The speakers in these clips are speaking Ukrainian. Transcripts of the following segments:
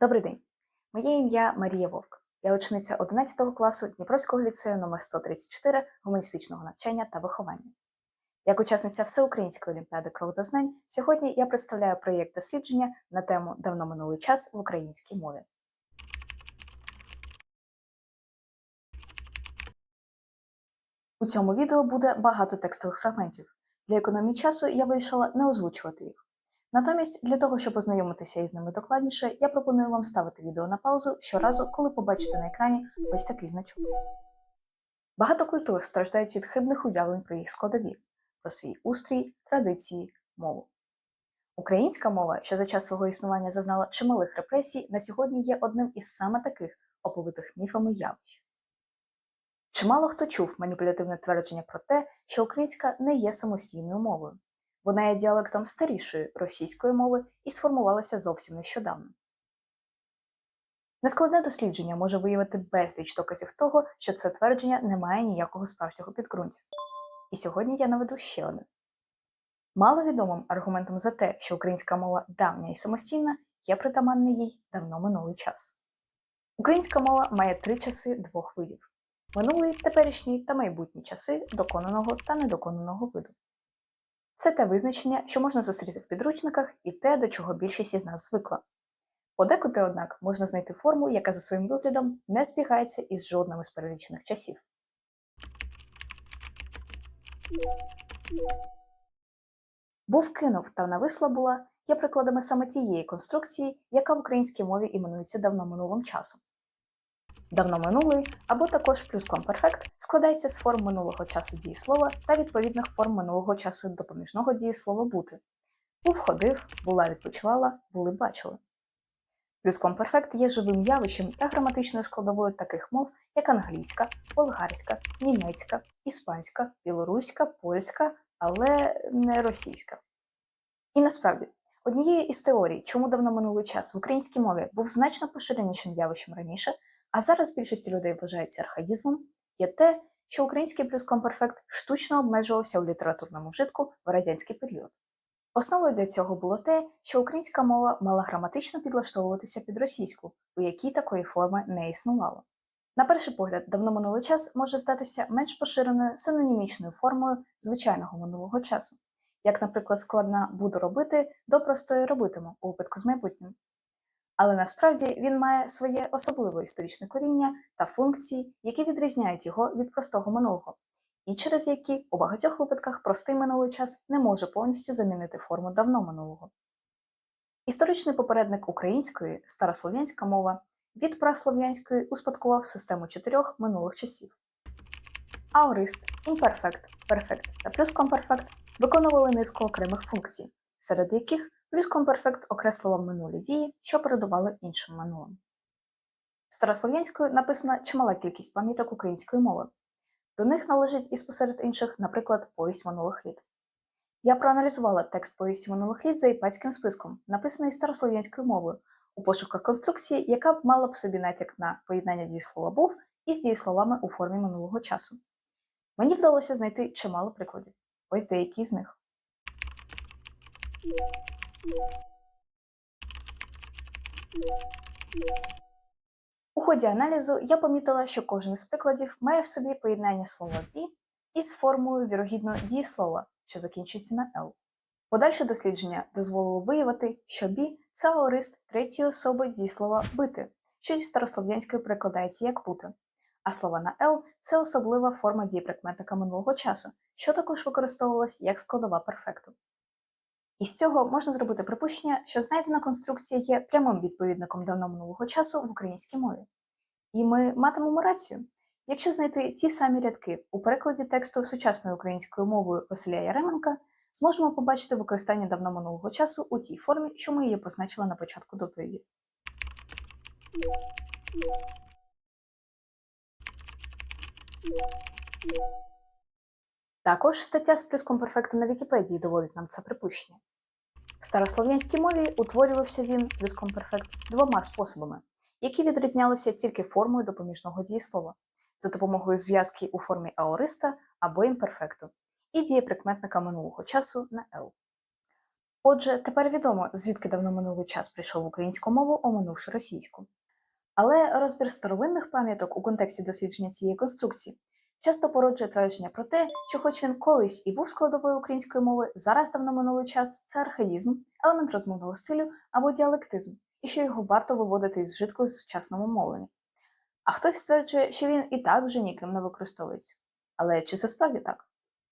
Добрий день. Моє ім'я Марія Вовк. Я учениця 11 класу Дніпровського ліцею номер 134 гуманістичного навчання та виховання. Як учасниця Всеукраїнської олімпіади кров сьогодні я представляю проєкт дослідження на тему Давно минулий час в українській мові. У цьому відео буде багато текстових фрагментів. Для економії часу я вирішила не озвучувати їх. Натомість, для того, щоб ознайомитися із ними докладніше, я пропоную вам ставити відео на паузу щоразу, коли побачите на екрані ось такий значок. Багато культур страждають від хибних уявлень про їх складові, про свій устрій, традиції, мову. Українська мова, що за час свого існування зазнала чималих репресій, на сьогодні є одним із саме таких оповитих міфами явищ. Чимало хто чув маніпулятивне твердження про те, що українська не є самостійною мовою. Вона є діалектом старішої російської мови і сформувалася зовсім нещодавно. Нескладне дослідження може виявити безліч доказів того, що це твердження не має ніякого справжнього підґрунтя. І сьогодні я наведу ще один. Маловідомим аргументом за те, що українська мова давня і самостійна, є притаманний їй давно минулий час. Українська мова має три часи двох видів минулий, теперішній та майбутній часи доконаного та недоконаного виду. Це те визначення, що можна зустріти в підручниках, і те, до чого більшість із нас звикла. Подекуди, однак, можна знайти форму, яка за своїм виглядом не збігається із жодним із перелічених часів. Був кинув та нависла була є прикладами саме тієї конструкції, яка в українській мові іменується давно минулим часом. Давно минулий або також плюскомперфект складається з форм минулого часу дієслова та відповідних форм минулого часу допоміжного дієслова бути. Був ходив, була відпочивала, були бачили. Плюскомперфект є живим явищем та граматичною складовою таких мов, як англійська, болгарська, німецька, іспанська, білоруська, польська, але не російська. І насправді, однією із теорій, чому давно минулий час в українській мові був значно поширенішим явищем раніше, а зараз більшості людей вважається архаїзмом, є те, що український плюскомперфект штучно обмежувався у літературному вжитку в радянський період. Основою для цього було те, що українська мова мала граматично підлаштовуватися під російську, у якій такої форми не існувало. На перший погляд, давно минулий час може здатися менш поширеною синонімічною формою звичайного минулого часу, як, наприклад, складна буду робити до простої робитиму у випадку з майбутнім. Але насправді він має своє особливе історичне коріння та функції, які відрізняють його від простого минулого, і через які у багатьох випадках простий минулий час не може повністю замінити форму давно минулого. Історичний попередник української старослов'янська мова від праслов'янської успадкував систему чотирьох минулих часів. Аорист, імперфект, перфект та плюскомперфект виконували низку окремих функцій, серед яких плюскомперфект окреслював минулі дії, що передували іншим минулим. Старослов'янською написана чимала кількість пам'яток української мови. До них належить із посеред інших, наприклад, повість минулих літ. Я проаналізувала текст повісті минулих літ за іпатським списком, написаний старослов'янською мовою, у пошуках конструкції, яка б мала б собі натяк на поєднання дієслова був із дієсловами у формі минулого часу. Мені вдалося знайти чимало прикладів. Ось деякі з них. У ході аналізу я помітила, що кожен з прикладів має в собі поєднання слова «бі» із формою вірогідно дієслова, що закінчується на «л». Подальше дослідження дозволило виявити, що бі це аорист третьої особи дієслова бити, що зі старослов'янської перекладається як бути, а слова на «л» це особлива форма дієприкметника минулого часу, що також використовувалась як складова перфекту. Із цього можна зробити припущення, що знайдена конструкція є прямим відповідником давно минулого часу в українській мові. І ми матимемо рацію. Якщо знайти ті самі рядки у перекладі тексту сучасною українською мовою Василя Яременка, зможемо побачити використання давно минулого часу у тій формі, що ми її позначили на початку доповіді. Також стаття з плюском перфекту на Вікіпедії доводить нам це припущення. В старослов'янській мові утворювався він плюском перфект двома способами, які відрізнялися тільки формою допоміжного дієслова за допомогою зв'язки у формі аориста або імперфекту і дієприкметника минулого часу на «л». Отже, тепер відомо, звідки давно минулий час прийшов в українську мову, оминувши російську. Але розбір старовинних пам'яток у контексті дослідження цієї конструкції часто породжує твердження про те, що, хоч він колись і був складовою української мови, зараз давно минулий час це архаїзм, елемент розмовного стилю або діалектизм, і що його варто виводити із вжитку з сучасному мовленні. А хтось стверджує, що він і так вже ніким не використовується. Але чи це справді так?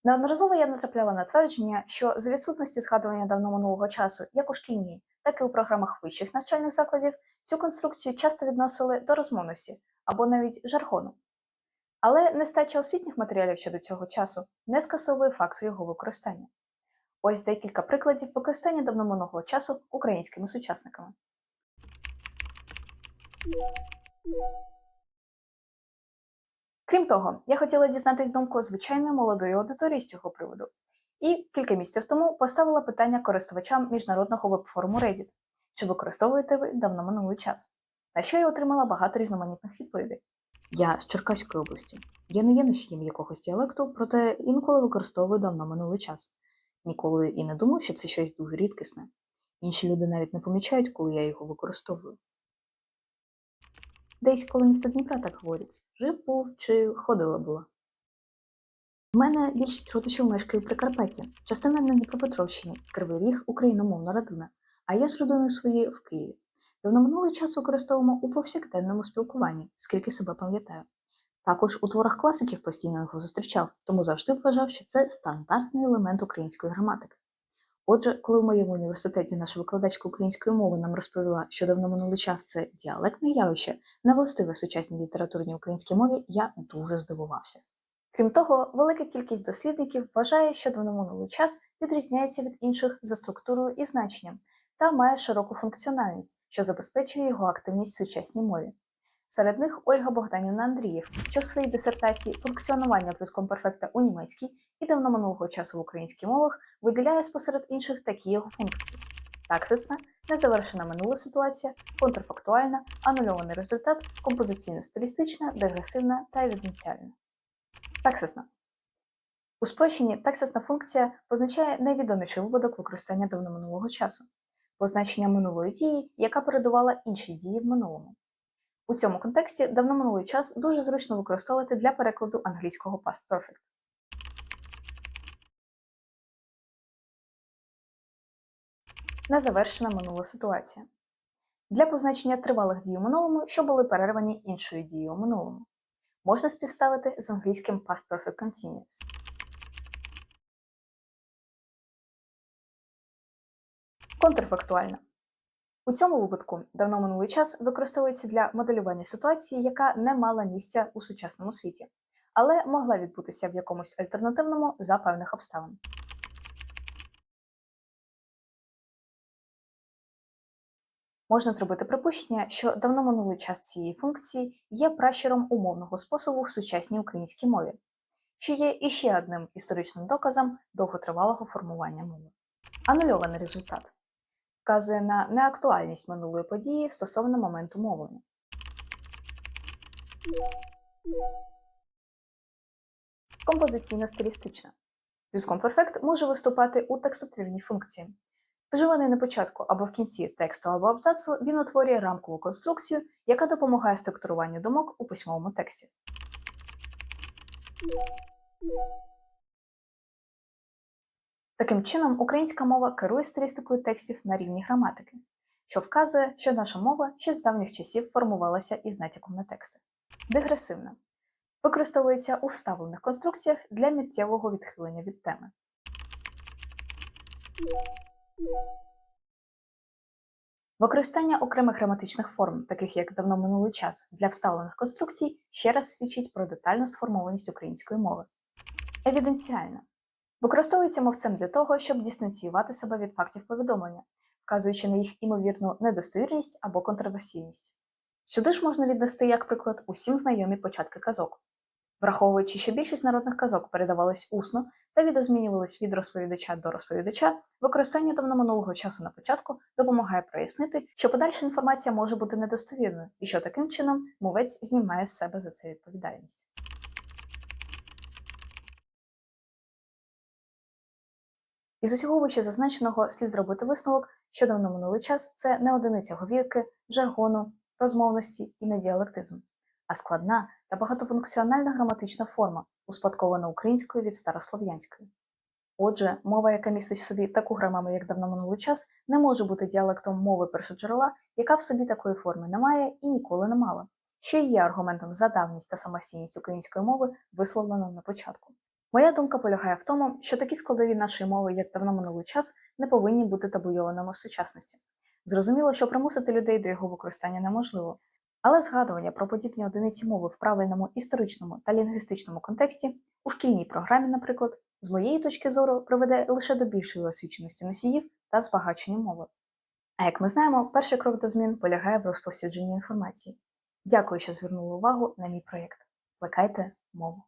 Неодноразово я натрапляла на твердження, що за відсутності згадування давно минулого часу, як у шкільній, так і у програмах вищих навчальних закладів, цю конструкцію часто відносили до розмовності або навіть жаргону. Але нестача освітніх матеріалів щодо цього часу не скасовує факту його використання. Ось декілька прикладів використання давно минулого часу українськими сучасниками. Крім того, я хотіла дізнатись думку звичайної молодої аудиторії з цього приводу. І кілька місяців тому поставила питання користувачам міжнародного веб-форуму Reddit, чи використовуєте ви давно минулий час? На що я отримала багато різноманітних відповідей. Я з Черкаської області. Я не є носієм якогось діалекту, проте інколи використовую давно минулий час. Ніколи і не думав, що це щось дуже рідкісне. Інші люди навіть не помічають, коли я його використовую. Десь коли місто Дніпра так говорять жив був чи ходила була. У мене більшість родичів мешкає у Прикарпатті, частина на Дніпропетровщині, Кривий Ріг, україномовна родина, а я з родиною своєю в Києві. Давно минулий час використовуємо у повсякденному спілкуванні, скільки себе пам'ятаю. Також у творах класиків постійно його зустрічав, тому завжди вважав, що це стандартний елемент української граматики. Отже, коли в моєму університеті наша викладачка української мови нам розповіла, що давно минулий час це діалектне явище, не властиве сучасній літературній українській мові, я дуже здивувався. Крім того, велика кількість дослідників вважає, що давно минулий час відрізняється від інших за структурою і значенням та має широку функціональність, що забезпечує його активність в сучасній мові. Серед них Ольга Богданівна Андрієв, що в своїй дисертації функціонування плюскомперфекта у німецькій і давно минулого часу в українській мовах виділяє спосеред інших такі його функції: таксисна, незавершена минула ситуація, контрфактуальна, анульований результат, композиційно-стилістична, дегресивна та евіденціальна. Таксисна. У спрощенні таксисна функція позначає найвідоміший випадок використання давно минулого часу, позначення минулої дії, яка передувала іншій дії в минулому. У цьому контексті давно минулий час дуже зручно використовувати для перекладу англійського past perfect. Незавершена минула ситуація. Для позначення тривалих дій у минулому, що були перервані іншою дією у минулому. Можна співставити з англійським past perfect continuous. Контрфактуальна. У цьому випадку давно минулий час використовується для моделювання ситуації, яка не мала місця у сучасному світі, але могла відбутися в якомусь альтернативному за певних обставин. Можна зробити припущення, що давно минулий час цієї функції є пращуром умовного способу в сучасній українській мові, що є іще одним історичним доказом довготривалого формування мови. Анульований результат вказує на неактуальність минулої події стосовно моменту мовлення. Композиційно-стилістична. Плюскомперфект може виступати у текстотворній функції. Вживаний на початку або в кінці тексту або абзацу, він утворює рамкову конструкцію, яка допомагає структуруванню думок у письмовому тексті. Таким чином, українська мова керує стилістикою текстів на рівні граматики, що вказує, що наша мова ще з давніх часів формувалася із натяком на тексти. Дегресивна використовується у вставлених конструкціях для миттєвого відхилення від теми. Використання окремих граматичних форм, таких як давно минулий час, для вставлених конструкцій, ще раз свідчить про детальну сформованість української мови. Евіденціальна використовується мовцем для того, щоб дистанціювати себе від фактів повідомлення, вказуючи на їх імовірну недостовірність або контроверсійність. Сюди ж можна віднести як приклад усім знайомі початки казок. Враховуючи, що більшість народних казок передавались усно та відозмінювались від розповідача до розповідача, використання давно минулого часу на початку допомагає прояснити, що подальша інформація може бути недостовірною і що таким чином мовець знімає з себе за це відповідальність. Із усього вище зазначеного слід зробити висновок, що давно минулий час це не одиниця говірки, жаргону, розмовності і не діалектизм, а складна та багатофункціональна граматична форма, успадкована українською від старослов'янської. Отже, мова, яка містить в собі таку грамару, як давно минулий час, не може бути діалектом мови першоджерела, яка в собі такої форми не має і ніколи не мала, що є аргументом за давність та самостійність української мови, висловлено на початку. Моя думка полягає в тому, що такі складові нашої мови, як давно минулий час, не повинні бути табуйованими в сучасності. Зрозуміло, що примусити людей до його використання неможливо, але згадування про подібні одиниці мови в правильному історичному та лінгвістичному контексті у шкільній програмі, наприклад, з моєї точки зору, приведе лише до більшої освіченості носіїв та збагачення мови. А як ми знаємо, перший крок до змін полягає в розповсюдженні інформації. Дякую, що звернули увагу на мій проєкт. Плекайте мову.